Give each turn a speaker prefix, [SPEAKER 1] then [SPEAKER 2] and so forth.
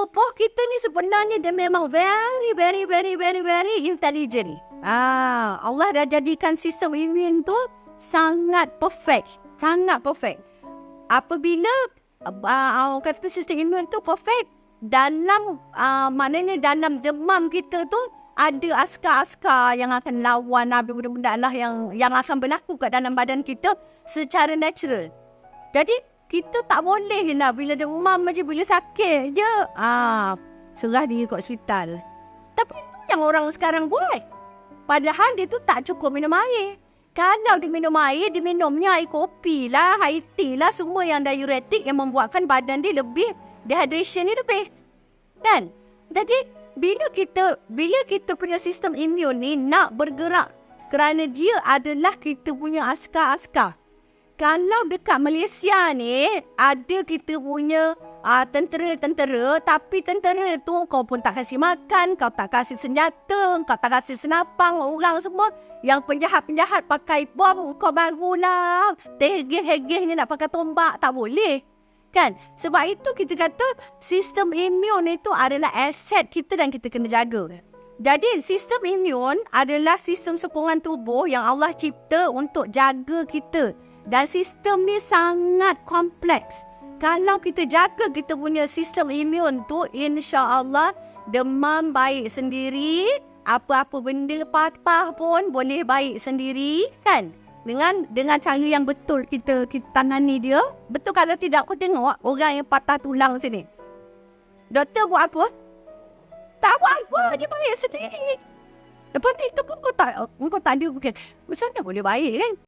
[SPEAKER 1] tubuh kita ni sebenarnya dia memang very, very, very, very, very intelligent. Ah, Allah dah jadikan sistem imun tu sangat perfect. Sangat perfect. Apabila uh, kata sistem imun tu perfect, dalam uh, maknanya dalam demam kita tu ada askar-askar yang akan lawan lah benda-benda lah yang yang akan berlaku kat dalam badan kita secara natural. Jadi kita tak boleh lah bila demam je, bila sakit je. Ah, serah diri kat hospital. Tapi itu yang orang sekarang buat. Padahal dia tu tak cukup minum air. Kalau dia minum air, dia minumnya air kopi lah, air tea lah, semua yang diuretik yang membuatkan badan dia lebih, dehydration ni lebih. Kan? Jadi, bila kita bila kita punya sistem imun ni nak bergerak kerana dia adalah kita punya askar-askar. Kalau dekat Malaysia ni ada kita punya uh, tentera-tentera tapi tentera tu kau pun tak kasih makan, kau tak kasih senjata, kau tak kasih senapang orang semua yang penjahat-penjahat pakai bom kau barulah tegeh-hegeh ni nak pakai tombak tak boleh. Kan? Sebab itu kita kata sistem imun itu adalah aset kita dan kita kena jaga. Jadi sistem imun adalah sistem sokongan tubuh yang Allah cipta untuk jaga kita. Dan sistem ni sangat kompleks. Kalau kita jaga kita punya sistem imun tu insya-Allah demam baik sendiri, apa-apa benda patah pun boleh baik sendiri kan? dengan dengan cara yang betul kita kita tangani dia. Betul kalau tidak aku tengok orang yang patah tulang sini. Doktor buat apa? Tak buat apa, dia baik sendiri. Lepas tu itu pun kau tak, kau tak ada. Macam mana boleh baik kan?